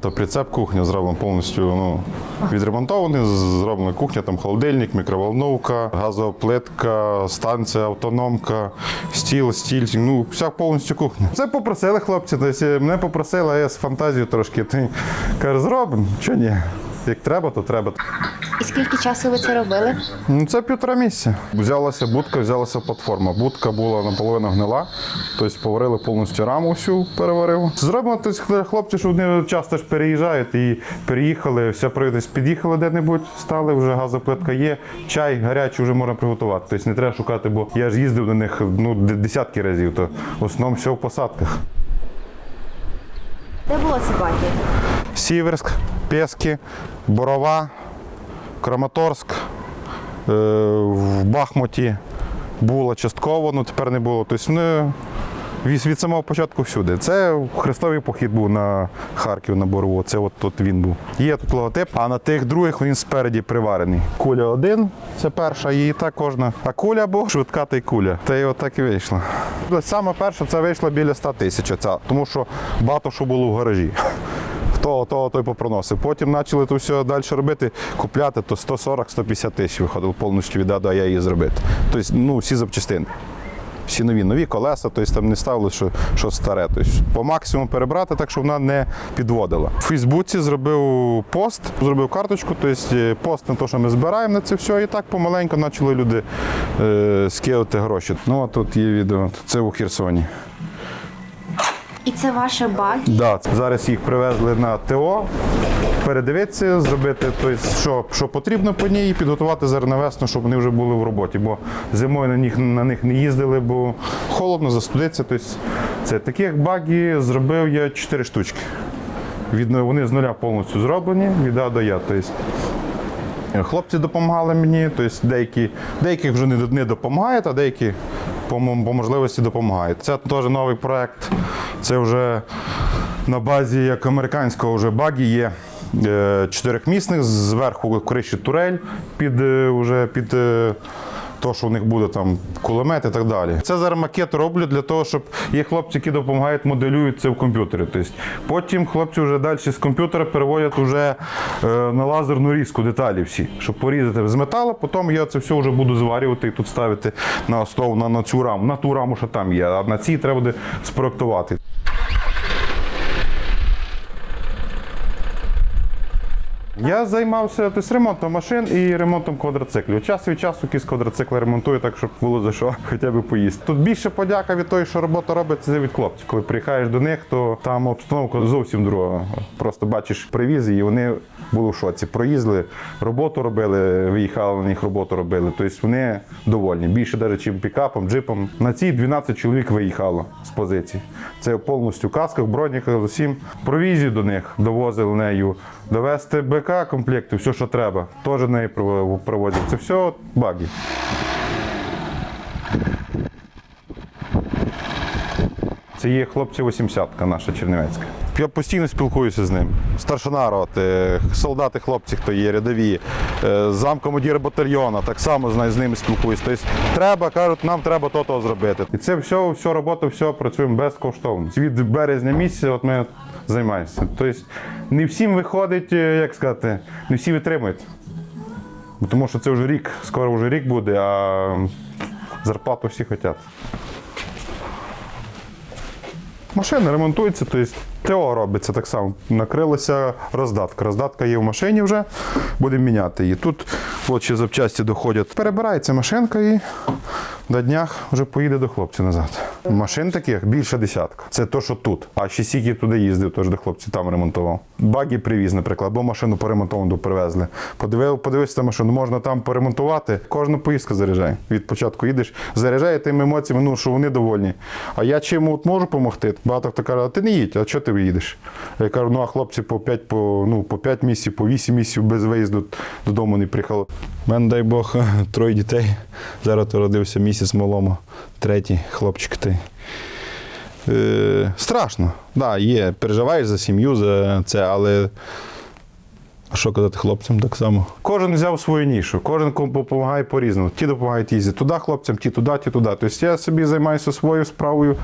То прицеп кухня зроблена повністю ну, відремонтований, зроблена кухня, там холодильник, мікроволновка, газова плитка, станція, автономка, стіл, стільчик, ну вся повністю кухня. Це попросили хлопці, тобто мене попросили, а я з фантазією трошки. Ти каже, зробимо, що ні. Як треба, то треба. І скільки часу ви це робили? Ну, це півтора місяця. Взялася будка, взялася платформа. Будка була наполовину гнила, тобто поварили повністю раму всю переварив. Зробимо хлопці, що вони часто ж переїжджають і переїхали, все прийдесь, під'їхали де-небудь, стали, вже газоплитка є, чай гарячий вже можна приготувати. Тобто не треба шукати, бо я ж їздив до них ну, десятки разів, то в основному все в посадках. Де було багі? Сіверськ, Пески, Борова, Краматорськ, е, в Бахмуті було частково, ну тепер не було. Тобто вони від, самого початку всюди. Це хрестовий похід був на Харків, на Борову. Це от тут він був. Є тут логотип, а на тих других він спереді приварений. Куля один, це перша, і так кожна. А куля був швидка та й куля. Та й отак і вийшло. Саме перша це вийшло біля 100 тисяч, тому що багато що було в гаражі. Хто того, той попроносив. Потім почали то все далі робити, купляти, то 140-150 тисяч виходило повністю від А Я її зробити. Тобто, ну, всі запчастини. Всі нові, нові колеса, тобто там не ставили, що, що старе. Тобто, по максимуму перебрати, так щоб вона не підводила. В Фейсбуці зробив пост, зробив карточку, тобто е, пост на те, що ми збираємо на це все, і так помаленьку почали люди е, скидати гроші. Ну, а тут є відео, це у Херсоні. І це ваше багі? Да, зараз їх привезли на ТО. Передивитися, зробити тобто, що, що потрібно по ній, і підготувати зараз на весну, щоб вони вже були в роботі. Бо зимою на них, на них не їздили, бо холодно, застудиться. Тобто, це таких багів зробив я 4 штучки. Від, вони з нуля повністю зроблені, від А до Я. Тобто, Хлопці допомагали мені, тобто деякі, деяких вже не допомагають, а деякі по, можливості допомагають. Це теж новий проект. Це вже на базі як американського вже багі є е, чотирьохмісних, зверху криші турель під, уже під е, то, що у них буде там кулемет і так далі. Це зараз макет роблю для того, щоб є хлопці, які допомагають, моделюють це в комп'ютері. Тобто, потім хлопці вже далі з комп'ютера переводять вже е, на лазерну різку деталі всі, щоб порізати з металу. Потім я це все вже буду зварювати і тут ставити на основу на, на цю раму, на ту раму, що там є. А на цій треба буде спроектувати. Я займався тобто, ремонтом машин і ремонтом квадроциклів. Час від часу якісь квадроцикли ремонтую, так щоб було за що хоча б поїсти. Тут більше подяка від того, що робота робиться це від хлопців. Коли приїхаєш до них, то там обстановка зовсім друга. Просто бачиш привіз, і вони були в шоці. Проїздили, роботу робили, виїхали на них роботу робили. Тобто вони довольні. Більше навіть, чим пікапом, джипом. На ці 12 чоловік виїхало з позицій. Це повністю касках, броніках, усім. Провізію до них довозили нею. Довести БК комплекти, все, що треба. Теж неї прово- провозять. Це все баги. Це є хлопці 80-ка наша чернівецька. Я постійно спілкуюся з ним. Старшина роти, солдати, хлопці, хто є, рядові, е, замкомодір батальйона, так само з з ними спілкуюся. Тобто треба, кажуть, нам треба то-то зробити. І це все, все робота, все працюємо безкоштовно. Від березня місяця от ми займаємося. Тобто не всім виходить, е, як сказати, не всі витримують. Тому що це вже рік, скоро вже рік буде, а зарплату всі хочуть. Машина ремонтується, тобто ТО робиться так само. Накрилася роздатка. Роздатка є в машині вже, будемо міняти її. Тут от ще запчасті доходять. Перебирається машинка і на днях вже поїде до хлопців назад. Машин таких більше десятка. Це то, що тут. А ще сіки туди їздив, теж до хлопців там ремонтував. Баги привіз, наприклад, бо машину поремонтовану привезли. Подивив, подивився на машину, можна там поремонтувати. Кожна поїздка заряджає. Від початку їдеш, заряджає тими емоціями, ну що вони довольні. А я чим от можу допомогти? Багато хто каже, а ти не їдь, а чого ти їдеш? Я кажу, ну а хлопці по 5, по, ну, по 5 місяців, по 8 місяців без виїзду додому не приїхали. Мене, дай Бог, троє дітей. Зараз родився місяць малому, третій хлопчик. Ти. Е, страшно, да, є. Переживаєш за сім'ю, за це, але. А що казати хлопцям так само? Кожен взяв свою нішу, кожен допомагає по-різному. Ті допомагають їздити туди хлопцям, ті туди, ті туди. Тобто я собі займаюся своєю справою.